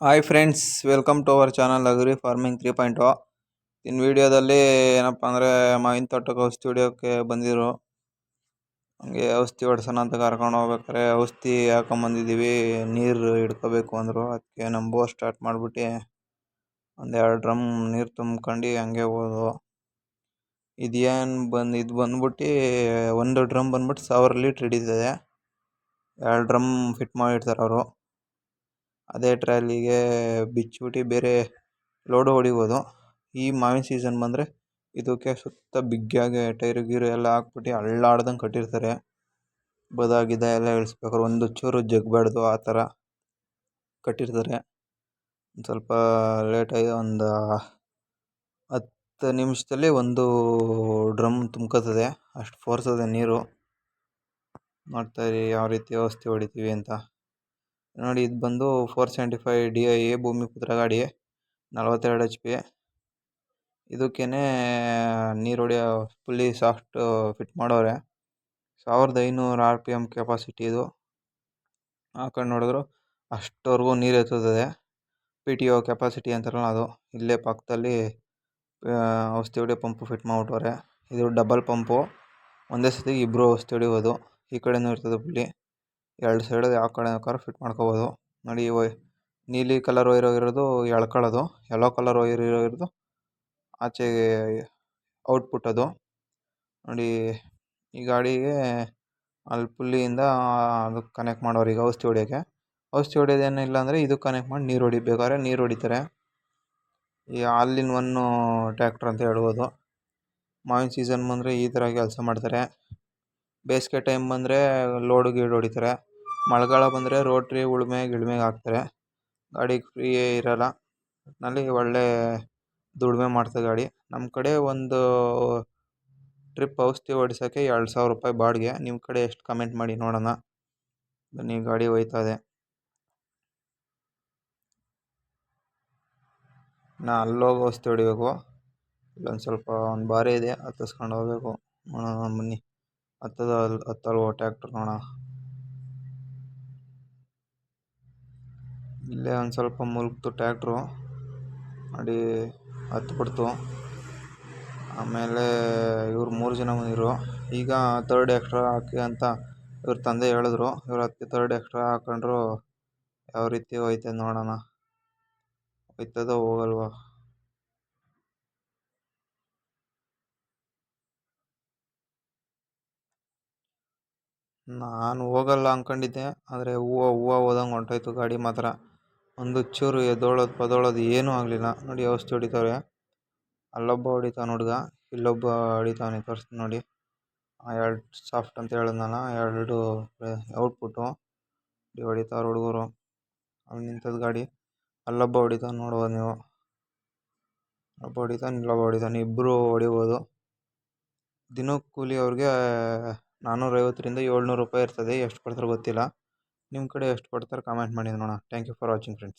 Hi friends welcome to our channel agri farming three point in ವಿಡಿಯೋದಲ್ಲಿ ಏನಪ್ಪ ಅಂದರೆ ಮಾವಿನ ತೋಟಕ್ಕೆ ಔಷಧಿ ಹೊಡಿಯೋಕ್ಕೆ ಬಂದಿದ್ರು. ಹಂಗೆ ಔಷಧಿ ಹೊಡ್ಸೋಣ ಅಂತ ಕರ್ಕೊಂಡು ಹೋಗ್ಬೇಕಾರೆ ಔಷಧಿ ಹಾಕೊಂಬಂದಿದ್ದೀವಿ ನೀರು ಹಿಡ್ಕೋಬೇಕು ಅಂದರು. ಅದಕ್ಕೆ ನಮ್ಮ ಬೋರ್ ಸ್ಟಾರ್ಟ್ ಮಾಡಿಬಿಟ್ಟು ಒಂದು ಎರಡು ಡ್ರಮ್ ನೀರು ತುಂಬ್ಕೊಂಡು ಹಂಗೆ ಹೋದ್ವು. ಇದೇನು ಬಂದು, ಇದು ಬಂದ್ಬಿಟ್ಟು ಒಂದು ಡ್ರಮ್ ಬಂದ್ಬಿಟ್ಟು ಸಾವಿರ ಲೀಟ್ರ್ ಹಿಡಿತದೆ ಎರಡು ಡ್ರಮ್ ಫಿಟ್ ಮಾಡಿರ್ತಾರೆ ಅವರು. ಅದೇ ಟ್ರಾಲಿಗೆ ಬಿಚ್ಚಿಬಿಟ್ಟು ಬೇರೆ ಲೋಡು ಹೊಡಿಬೋದು. ಈ ಮಾವಿನ ಸೀಸನ್ ಬಂದರೆ ಇದಕ್ಕೆ ಸುತ್ತ ಬಿಗ್ಗಾಗೆ ಟೈರು ಗೀರು ಎಲ್ಲ ಹಾಕ್ಬಿಟ್ಟು ಅಳ್ಳಾಡ್ದಂಗೆ ಕಟ್ಟಿರ್ತಾರೆ. ಬದ ಗಿದ ಎಲ್ಲ ಇಳಿಸ್ಬೇಕಾದ್ರೆ ಒಂದು ಚೂರು ಜಗ್ಬಾರ್ದು ಆ ಥರ ಕಟ್ಟಿರ್ತಾರೆ. ಒಂದು ಸ್ವಲ್ಪ ಲೇಟಾಗಿ ಒಂದು ಹತ್ತು ನಿಮಿಷದಲ್ಲಿ ಒಂದು ಡ್ರಮ್ ತುಂಬ್ಕೊತದೆ. ಅಷ್ಟು ಫೋರ್ಸ್ ಅದೆ ನೀರು. ನೋಡ್ತಾಯಿರಿ ಯಾವ ರೀತಿ ಔಷಧಿ ಹೊಡಿತೀವಿ ಅಂತ. ನೋಡಿ ಇದು ಬಂದು four seventy five D I A Bhoomi Putra ಗಾಡಿ, ನಲವತ್ತೆರಡು ಎಚ್ ಪಿ ಇದಕ್ಕೇ ನೀರು ಹೊಡೆಯೋ ಫುಲ್ಲಿ ಸಾಫ್ಟ್ ಫಿಟ್ ಮಾಡೋರೆ. ಸಾವಿರದ ಐನೂರು ಆರ್ ಪಿ ಎಂ ಕೆಪಾಸಿಟಿ ಇದು. ಹಾಕೊಂಡು ನೋಡಿದ್ರು ಅಷ್ಟವರೆಗೂ ನೀರು ಎತ್ತುತ್ತದೆ. ಪಿ ಟಿ ಒ ಕೆಪಾಸಿಟಿ ಅಂತಾರಲ್ಲ ಅದು. ಇಲ್ಲೇ ಪಕ್ಕದಲ್ಲಿ ಔಷಧಿ ಹೊಡೆಯೋ ಪಂಪು ಫಿಟ್ ಮಾಡಿಬಿಟ್ಟವ್ರೆ. ಇದು ಡಬಲ್ ಪಂಪು ಒಂದೇ ಸತಿಗೆ ಇಬ್ಬರು ಔಷಧಿ ಹೊಡಿಬೋದು ಈ ಕಡೆಯೂ ಇರ್ತದೆ ಫುಲ್ಲಿ ಎರಡು ಸೈಡು ಯಾವ ಕಡೆ ಬೇಕಾದ್ರೂ ಫಿಟ್ ಮಾಡ್ಕೋಬೋದು. ನೋಡಿ ವೈ ನೀಲಿ ಕಲರ್ ವೈರ್ ಇರೋದು ಎಳ್ಕೊಳ್ಳೋದು ಯೆಲ್ಲೋ ಕಲರ್ ವೈರ್ ಇರೋದು ಆಚೆಗೆ ಔಟ್ಪುಟ್ ಅದು. ನೋಡಿ, ಈ ಗಾಡಿಗೆ ಅಲ್ಲಿ ಪುಲ್ಲಿಯಿಂದ ಅದಕ್ಕೆ ಕನೆಕ್ಟ್ ಮಾಡೋರು ಈಗ ಔಷಧಿ ಹೊಡಿಯೋಕ್ಕೆ ಔಷಧಿ ಹೊಡಿಯೋದೇನಿಲ್ಲ ಅಂದರೆ ಇದು ಕನೆಕ್ಟ್ ಮಾಡಿ ನೀರು ಹೊಡಿಬೇಕಾದ್ರೆ ನೀರು ಹೊಡಿತಾರೆ. ಈ ಆಲ್ ಇನ್ ಒನ್ನು ಟ್ಯಾಕ್ಟ್ರ್ ಅಂತ ಹೇಳ್ಬೋದು. ಮಾವಿನ ಸೀಸನ್ ಬಂದರೆ ಈ ಥರ ಕೆಲಸ ಮಾಡ್ತಾರೆ. ಬೇಸಿಗೆ ಟೈಮ್ ಬಂದರೆ ಲೋಡು ಗೀಡು ಹೊಡಿತಾರೆ. ಮಳೆಗಾಲ ಬಂದರೆ ರೋಟ್ರಿ ಉಳುಮೆ ಗಿಳುಮೆಗೆ ಹಾಕ್ತಾರೆ. ಗಾಡಿಗೆ ಫ್ರೀ ಇರೋಲ್ಲ. ಒಟ್ಟಿನಲ್ಲಿ ಒಳ್ಳೆ ದುಡಿಮೆ ಮಾಡ್ತದೆ ಗಾಡಿ. ನಮ್ಮ ಕಡೆ ಒಂದು ಟ್ರಿಪ್ ಔಷಧಿ ಹೊಡ್ಸೋಕ್ಕೆ ಎರಡು ಸಾವಿರ ರೂಪಾಯಿ ಬಾಡಿಗೆ. ನಿಮ್ಮ ಕಡೆ ಎಷ್ಟು ಕಮೆಂಟ್ ಮಾಡಿ ನೋಡೋಣ. ಬನ್ನಿ, ಗಾಡಿ ಹೋಯ್ತಾ ಇದೆ. ನಾ ಅಲ್ಲೋಗಿ ಔಷಧಿ ಹೊಡಿಬೇಕು. ಇಲ್ಲೊಂದು ಸ್ವಲ್ಪ ಒಂದು ಬಾರಿ ಇದೆ, ಹತ್ತಿಸ್ಕೊಂಡು ಹೋಗ್ಬೇಕು. ನೋಡೋಣ, ಬನ್ನಿ. ಹತ್ತದ, ಹತ್ತಲ್ವೋ ಟ್ಯಾಕ್ಟ್ರ್ ನೋಡೋಣ. ಇಲ್ಲೇ ಒಂದು ಸ್ವಲ್ಪ ಮುಲ್ಕ್ತು ಟ್ಯಾಕ್ಟ್ರು. ನೋಡಿ ಹತ್ಬಿಡ್ತು ಆಮೇಲೆ ಇವ್ರು ಮೂರು ಜನ ಬಂದಿದ್ರು. ಈಗ ತರ್ಡ್ ಎಕ್ಸ್ಟ್ರಾ ಹಾಕಿ ಅಂತ ಇವ್ರ ತಂದೆ ಹೇಳಿದ್ರು. ಇವ್ರು ಅದಕ್ಕೆ ತರ್ಡ್ ಎಕ್ಸ್ಟ್ರಾ ಹಾಕೊಂಡ್ರು. ಯಾವ ರೀತಿ ಹೋಯ್ತದೆ ನೋಡೋಣ. ಹೋಯ್ತದೋ ಹೋಗಲ್ವೋ. ನಾನು ಹೋಗಲ್ಲ ಅಂದ್ಕೊಂಡಿದ್ದೆ ಆದರೆ ಹೂವು ಹೂವು ಹೋದಂಗೆ ಹೊಂಟೋಯ್ತು ಗಾಡಿ ಮಾತ್ರ. ಒಂದು ಚೂರು ಎದ್ದೋಳೋದು ಪದೋಳೋದು ಏನೂ ಆಗಲಿಲ್ಲ. ನೋಡಿ, ಔಷಧಿ ಹೊಡಿತಾವ್ರೆ. ಅಲ್ಲೊಬ್ಬ ಹೊಡಿತಾನೆ ಹುಡುಗ ಇಲ್ಲೊಬ್ಬ ಹೊಡಿತಾನೆ ತೋರಿಸ್ತೀನಿ ನೋಡಿ. ಎರಡು ಸಾಫ್ಟ್ ಅಂತ ಹೇಳಿದ್ನಲ್ಲ ಎರಡು ಔಟ್ಪುಟ್ಟು ಹೊಡಿತಾವ್ರೆ ಹುಡುಗರು. ಅಲ್ಲಿ ನಿಂತದ ಗಾಡಿ. ಅಲ್ಲೊಬ್ಬ ಹೊಡಿತಾನೆ ನೋಡ್ಬೋದು ನೀವು. ಒಬ್ಬ ಹೊಡಿತಾನೆ ಇಲ್ಲೊಬ್ಬ ಹೊಡಿತಾನೆ ಇಬ್ಬರು ಹೊಡಿಬೋದು. ದಿನಕ್ಕೆ ಕೂಲಿ ಅವ್ರಿಗೆ ನಾನ್ನೂರೈವತ್ತರಿಂದ ಏಳ್ನೂರು ರೂಪಾಯಿ ಇರ್ತದೆ. ಎಷ್ಟು ಕೊಡ್ತಾರೆ ಗೊತ್ತಿಲ್ಲ. ನಿಮ್ಮ ಕಡೆ ಎಷ್ಟು ಕೊಡ್ತಾರೆ ಕಾಮೆಂಟ್ ಮಾಡಿ ನೋಡೋಣ thank you for watching friends